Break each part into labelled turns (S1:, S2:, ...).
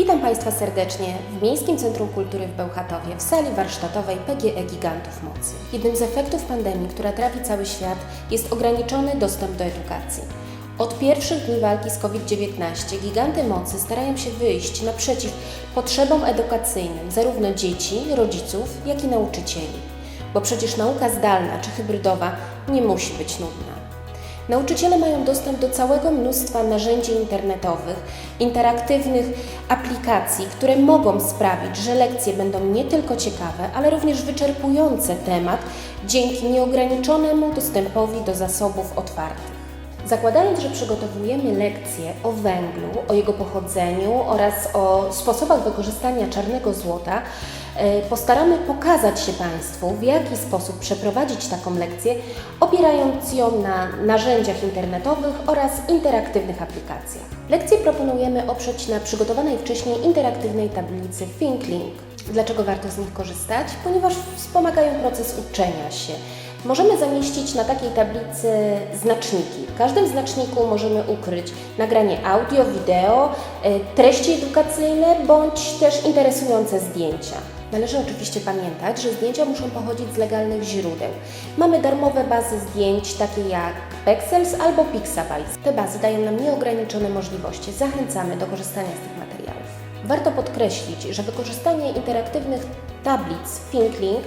S1: Witam Państwa serdecznie w Miejskim Centrum Kultury w Bełchatowie, w sali warsztatowej PGE Gigantów Mocy. Jednym z efektów pandemii, która trafi cały świat, jest ograniczony dostęp do edukacji. Od pierwszych dni walki z COVID-19 giganty mocy starają się wyjść naprzeciw potrzebom edukacyjnym zarówno dzieci, rodziców, jak i nauczycieli. Bo przecież nauka zdalna czy hybrydowa nie musi być nudna. Nauczyciele mają dostęp do całego mnóstwa narzędzi internetowych, interaktywnych aplikacji, które mogą sprawić, że lekcje będą nie tylko ciekawe, ale również wyczerpujące temat dzięki nieograniczonemu dostępowi do zasobów otwartych. Zakładając, że przygotowujemy lekcje o węglu, o jego pochodzeniu oraz o sposobach wykorzystania czarnego złota, e, postaramy pokazać się Państwu, w jaki sposób przeprowadzić taką lekcję, opierając ją na narzędziach internetowych oraz interaktywnych aplikacjach. Lekcje proponujemy oprzeć na przygotowanej wcześniej interaktywnej tablicy ThinkLink. Dlaczego warto z nich korzystać? Ponieważ wspomagają proces uczenia się. Możemy zamieścić na takiej tablicy znaczniki. W każdym znaczniku możemy ukryć nagranie audio, wideo, e, treści edukacyjne bądź też interesujące zdjęcia. Należy oczywiście pamiętać, że zdjęcia muszą pochodzić z legalnych źródeł. Mamy darmowe bazy zdjęć takie jak Pexels albo Pixabay. Te bazy dają nam nieograniczone możliwości. Zachęcamy do korzystania z tych materiałów. Warto podkreślić, że wykorzystanie interaktywnych tablic ThinkLink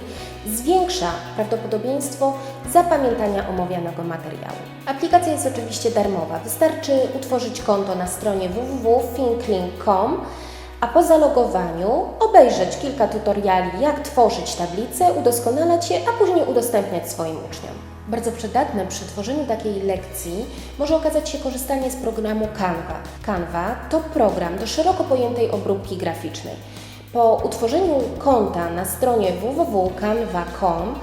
S1: zwiększa prawdopodobieństwo zapamiętania omawianego materiału. Aplikacja jest oczywiście darmowa. Wystarczy utworzyć konto na stronie www.thinklink.com, a po zalogowaniu obejrzeć kilka tutoriali, jak tworzyć tablice, udoskonalać je, a później udostępniać swoim uczniom. Bardzo przydatne przy tworzeniu takiej lekcji może okazać się korzystanie z programu Canva. Canva to program do szeroko pojętej obróbki graficznej. Po utworzeniu konta na stronie www.canva.com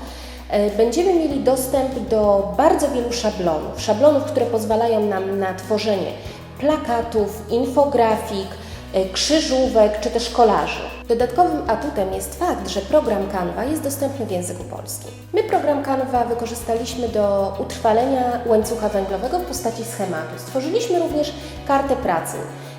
S1: e, będziemy mieli dostęp do bardzo wielu szablonów. Szablonów, które pozwalają nam na tworzenie plakatów, infografik, e, krzyżówek czy też kolaży. Dodatkowym atutem jest fakt, że program Canva jest dostępny w języku polskim. My program Canva wykorzystaliśmy do utrwalenia łańcucha węglowego w postaci schematu. Stworzyliśmy również kartę pracy.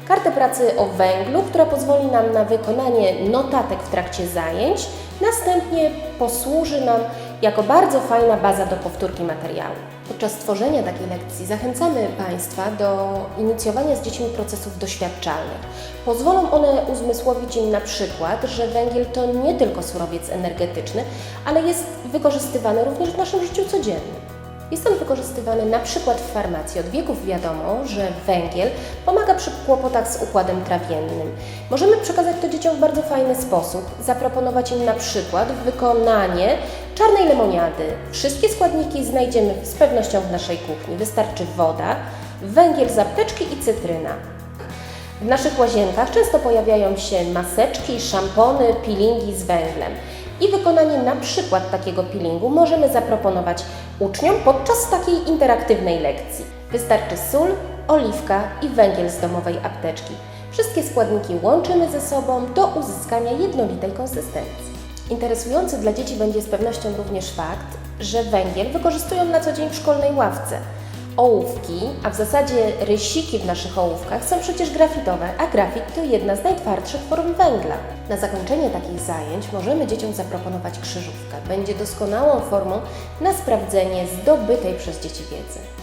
S1: Kartę pracy o węglu, która pozwoli nam na wykonanie notatek w trakcie zajęć, następnie posłuży nam jako bardzo fajna baza do powtórki materiału. Podczas tworzenia takiej lekcji zachęcamy Państwa do inicjowania z dziećmi procesów doświadczalnych. Pozwolą one uzmysłowić im na przykład, że węgiel to nie tylko surowiec energetyczny, ale jest wykorzystywany również w naszym życiu codziennym. Jest on wykorzystywany na przykład w farmacji. Od wieków wiadomo, że węgiel pomaga przy kłopotach z układem trawiennym. Możemy przekazać to dzieciom w bardzo fajny sposób, zaproponować im na przykład wykonanie czarnej lemoniady. Wszystkie składniki znajdziemy z pewnością w naszej kuchni. Wystarczy woda, węgiel z apteczki i cytryna. W naszych łazienkach często pojawiają się maseczki, szampony, peelingi z węglem. I wykonanie na przykład takiego peelingu możemy zaproponować uczniom podczas takiej interaktywnej lekcji. Wystarczy sól, oliwka i węgiel z domowej apteczki. Wszystkie składniki łączymy ze sobą do uzyskania jednolitej konsystencji. Interesujący dla dzieci będzie z pewnością również fakt, że węgiel wykorzystują na co dzień w szkolnej ławce. Ołówki, a w zasadzie rysiki w naszych ołówkach są przecież grafitowe, a grafit to jedna z najtwardszych form węgla. Na zakończenie takich zajęć możemy dzieciom zaproponować krzyżówkę. Będzie doskonałą formą na sprawdzenie zdobytej przez dzieci wiedzy.